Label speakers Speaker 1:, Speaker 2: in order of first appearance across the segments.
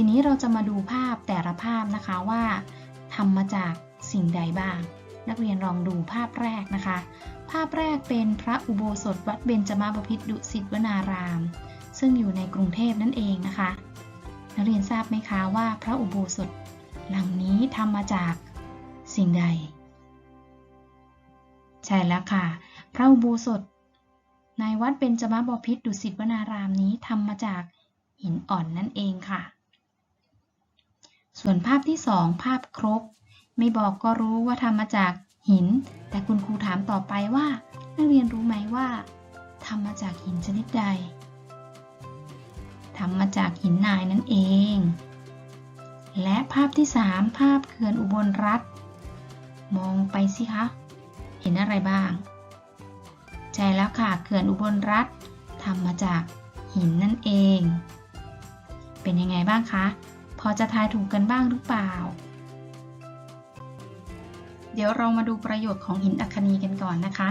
Speaker 1: ทีนี้เราจะมาดูภาพแต่ละภาพนะคะว่าทำมาจากสิ่งใดบ้าง นักเรียนลองดูภาพแรกนะคะ ภาพแรกเป็นพระอุโบสถวัดเบญจมาบพิตรดุสิตวนาราม ซึ่งอยู่ในกรุงเทพนั่นเองนะคะ นักเรียนทราบไหมคะว่าพระอุโบสถหลังนี้ทำมาจากสิ่งใด ใช่แล้วค่ะ พระอุโบสถ ในวัดเบญจมาบพิตรดุสิตวนารามนี้ทำมาจากหินอ่อนนั่นเองค่ะ ส่วนภาพที่สองภาพครก ไม่บอกก็รู้ว่าทำมาจากหิน แต่คุณครูถามต่อไปว่า นักเรียนรู้ไหมว่าทำมาจากหินชนิดใดทำมาจากหินนายนั่นเอง และภาพที่สามภาพเขื่อนอุบลรัฐ มองไปสิคะ เห็นอะไรบ้าง ใช่แล้วค่ะ เขื่อนอุบลรัฐทำมาจากหินนั่นเอง เป็นยังไงบ้างคะ พอจะทายถูกกันบ้างหรือเปล่า เดี๋ยวเรามาดูประโยชน์ของหินอัคนีกันก่อนนะคะ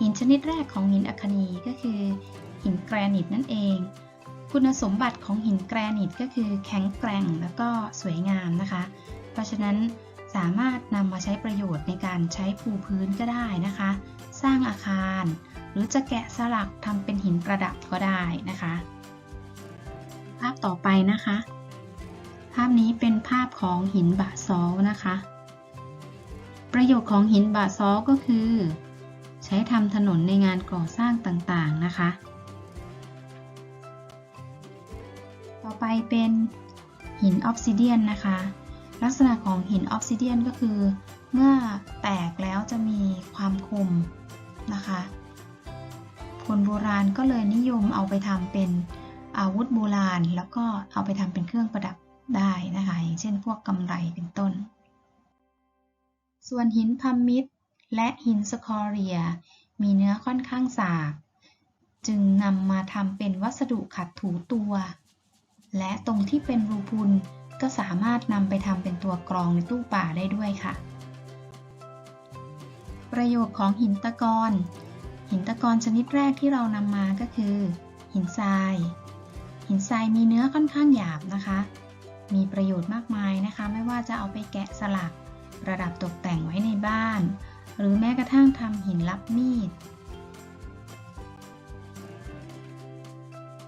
Speaker 1: หินชนิดแรกของหินอัคนีก็คือ หินแกรนิตนั่นเอง คุณสมบัติของหินแกรนิตก็คือแข็งแกร่งแล้วก็สวยงามนะคะ เพราะฉะนั้นสามารถนำมาใช้ประโยชน์ในการใช้ปูพื้นก็ได้นะคะ สร้างอาคาร หรือจะแกะสลักทำเป็นหินประดับก็ได้นะคะ ภาพต่อไปนะคะาพนี้เป็นภาพของหินบะซอลนะคะ ประโยชน์ของหินบะซอลก็คือ ใช้ทำถนนในงานก่อสร้างต่างๆนะคะ ต่อไปเป็นหินออฟซิเดียนนะคะ ลักษณะของหินออฟซิเดียนก็คือ เมื่อแตกแล้วจะมีความคมนะคะ คนโบราณก็เลยนิยมเอาไปทำเป็นอาวุธโบราณ แล้วก็เอาไปทำเป็นเครื่องประดับ ได้นะคะ อย่างเช่นพวกกำไรเป็นต้น ส่วนหินพัมมิดและหินสคอเรีย มีเนื้อค่อนข้างสากจึงนำมาทำเป็นวัสดุขัดถูตัว และตรงที่เป็นรูพุนก็สามารถนำไปทำเป็นตัวกรองในตู้ป่าได้ด้วยค่ะ ประโยชน์ของหินตะกอนหินตะกอนชนิดแรกที่เรานำมาก็คือ หินทราย หินทรายมีเนื้อค่อนข้างหยาบนะคะ มีประโยชน์มากมายนะคะ ไม่ว่าจะเอาไปแกะสลัก ประดับตกแต่งไว้ในบ้าน หรือแม้กระทั่งทำหินลับมีด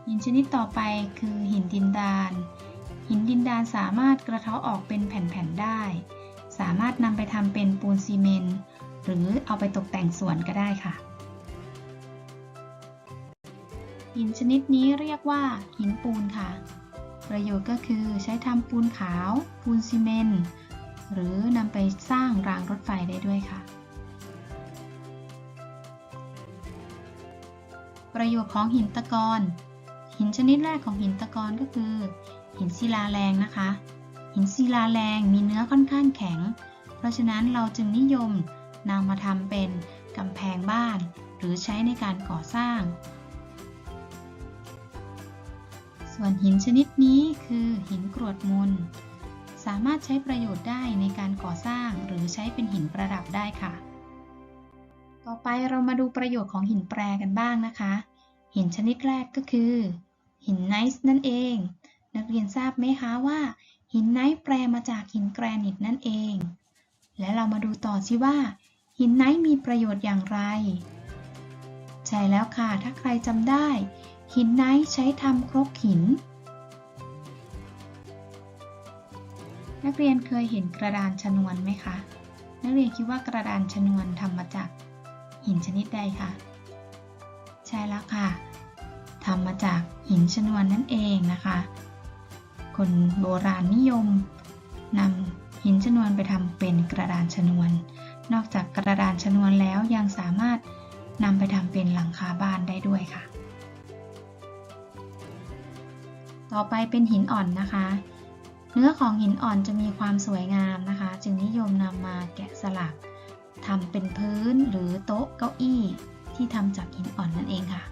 Speaker 1: หินชนิดต่อไปคือหินดินดาน หินดินดานสามารถกระเทาะออกเป็นแผ่นๆได้ สามารถนำไปทำเป็นปูนซีเมนต์หรือเอาไปตกแต่งสวนก็ได้ค่ะหินชนิดนี้เรียกว่าหินปูนค่ะ ประโยชน์ก็คือใช้ทำปูนขาว ปูนซีเมนต์หรือนำไปสร้างรางรถไฟได้ด้วยค่ะ ประโยชน์ของหินตะกอนหินชนิดแรกของหินตะกอนก็คือ หินศิลาแรงนะคะ หินศิลาแรงมีเนื้อค่อนข้างแข็ง เพราะฉะนั้นเราจึงนิยมนำมาทำเป็นกำแพงบ้าน หรือใช้ในการก่อสร้าง ส่วนหินชนิดนี้คือหินกรวดมนสามารถใช้ประโยชน์ได้ในการก่อสร้างหรือใช้เป็นหินประดับได้ค่ะ ต่อไปเรามาดูประโยชน์ของหินแปรกันบ้างนะคะ หินชนิดแรกก็คือ หินไนซ์นั่นเอง นักเรียนทราบไหมคะว่า หินไนซ์แปรมาจากหินแกรนิตนั่นเอง และเรามาดูต่อสิว่า หินไนซ์มีประโยชน์อย่างไร ใช่แล้วค่ะ ถ้าใครจำได้ หินไนท์ใช้ทำครกหิน นักเรียนเคยเห็นกระดานชนวนไหมคะ นักเรียนคิดว่ากระดานชนวนทำมาจากหินชนิดใดคะ ใช่แล้วค่ะทำมาจากหินชนวนนั่นเองนะคะ คนโบราณนิยมนำหินชนวนไปทำเป็นกระดานชนวน นอกจากกระดานชนวนแล้วยังสามารถ นำไปทำเป็นหลังคาบ้านได้ด้วยค่ะ ต่อไปเป็นหินอ่อนนะคะ เนื้อของหินอ่อนจะมีความสวยงามนะคะ จึงนิยมนำมาแกะสลักทำเป็นพื้นหรือโต๊ะเก้าอี้ที่ทำจากหินอ่อนนั่นเองค่ะ